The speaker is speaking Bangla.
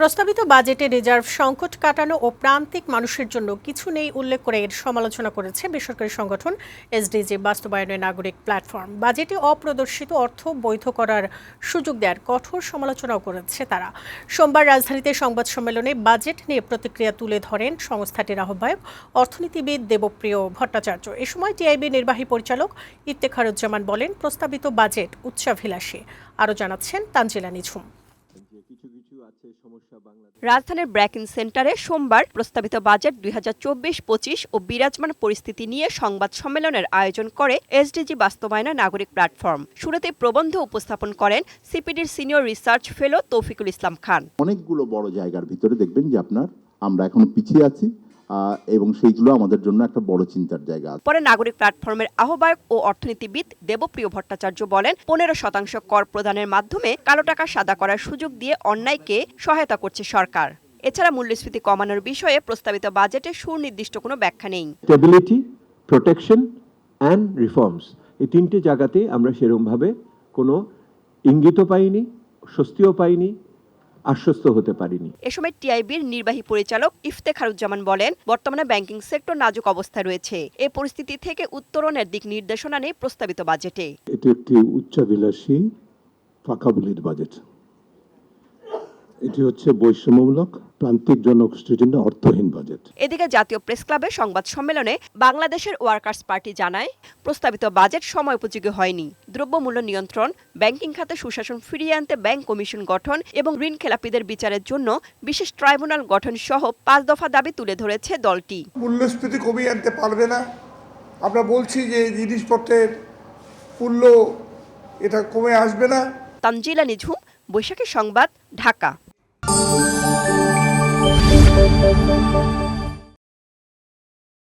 প্রস্তাবিত বাজেটে রিজার্ভ সংকট কাটানো ও প্রান্তিক মানুষের জন্য কিছু নেই উল্লেখ করে এর সমালোচনা করেছে বেসরকারি সংগঠন এসডিজি, বাস্তবায়নের নাগরিক প্ল্যাটফর্ম। বাজেটে অপ্রদর্শিত অর্থ বৈধ করার সুযোগ দেওয়ার কঠোর সমালোচনাও করেছে তারা। সোমবার রাজধানীতে সংবাদ সম্মেলনে বাজেট নিয়ে প্রতিক্রিয়া তুলে ধরেন সংস্থাটির আহ্বায়ক অর্থনীতিবিদ দেবপ্রিয় ভট্টাচার্য। এ সময় টিআইবি নির্বাহী পরিচালক ইফতেখারুজ্জামান বলেন, প্রস্তাবিত বাজেট উচ্চাভিলাষী। আরও জানাচ্ছেন তানজিলা নিঝুম রাজধানীর ব্র্যাকিন সেন্টারে সোমবার প্রস্তাবিত বাজেট দুই হাজার চব্বিশ পঁচিশ ও বিরাজমান পরিস্থিতি নিয়ে সংবাদ সম্মেলনের আয়োজন করে এসডিজি বাস্তবায়ন নাগরিক প্ল্যাটফর্ম। শুরুতে প্রবন্ধ উপস্থাপন করেন সিপিডির senior research fellow Toufiqul Islam Khan. অনেকগুলো বড় জায়গার ভিতরে দেখবেন যে আপনার আমরা এখন পিছিয়ে আছি। এবং সেইগুলো আমাদের জন্য একটা বড় চিন্তার জায়গা আছে। পরে নাগরিক প্ল্যাটফর্মের আহ্বায়ক ও অর্থনীতিবিদ দেবপ্রিয় ভট্টাচার্য বলেন পনেরো শতাংশ কর প্রদানের মাধ্যমে কালো টাকা সাদা করার সুযোগ দিয়ে অন্যায়কে সহায়তা করছে সরকার। এছাড়া মূল্যস্ফীতি কমানোর বিষয়ে প্রস্তাবিত বাজেটে সুনির্দিষ্ট কোনো ব্যাখ্যা নেই। স্টেবিলিটি প্রোটেকশন অ্যান্ড রিফর্মস এই তিনটে জায়গাতে আমরা সেরমভাবে কোনো ইঙ্গিতও পাইনি স্বস্তিও পাইনি আশ্বস্ত হতে পারিনি। এ সময় টিআইবির নির্বাহী পরিচালক ইফতেখারুজ্জামান বলেন বর্তমানে ব্যাংকিং সেক্টর নাজুক অবস্থায় রয়েছে। এ পরিস্থিতি থেকে উত্তরণের দিক নির্দেশনা নেই প্রস্তাবিত বাজেটে। এটি একটি উচ্চাভিলাষী ফাঁকাবুলির বাজেট। এটি হচ্ছে বৈষম্যমূলক প্রান্তিক জনগোষ্ঠীর জন্য অর্থহীন বাজেট এদিকে জাতীয় প্রেস ক্লাবের সংবাদ সম্মেলনে বাংলাদেশের ওয়ার্কার্স পার্টি জানায় প্রস্তাবিত বাজেট সময় উপযোগী হয়নি। দ্রব্যমূল্য নিয়ন্ত্রণ ব্যাংকিং খাতে সুশাসন ফিরিয়ে আনতে ব্যাংক কমিশন গঠন এবং ঋণ খেলাপিদের বিচারের জন্য বিশেষ ট্রাইব্যুনাল গঠন সহ পাঁচ দফা দাবি তুলে ধরেছে দলটি। মূল্যস্ফীতি কমিয়ে আনতে পারবে না। আমরা বলছি যে জিনিসপত্রের মূল্য এটা কমে আসবে না। তানজিলা নিঝুম বৈশাখী সংবাদ ঢাকা। Oh.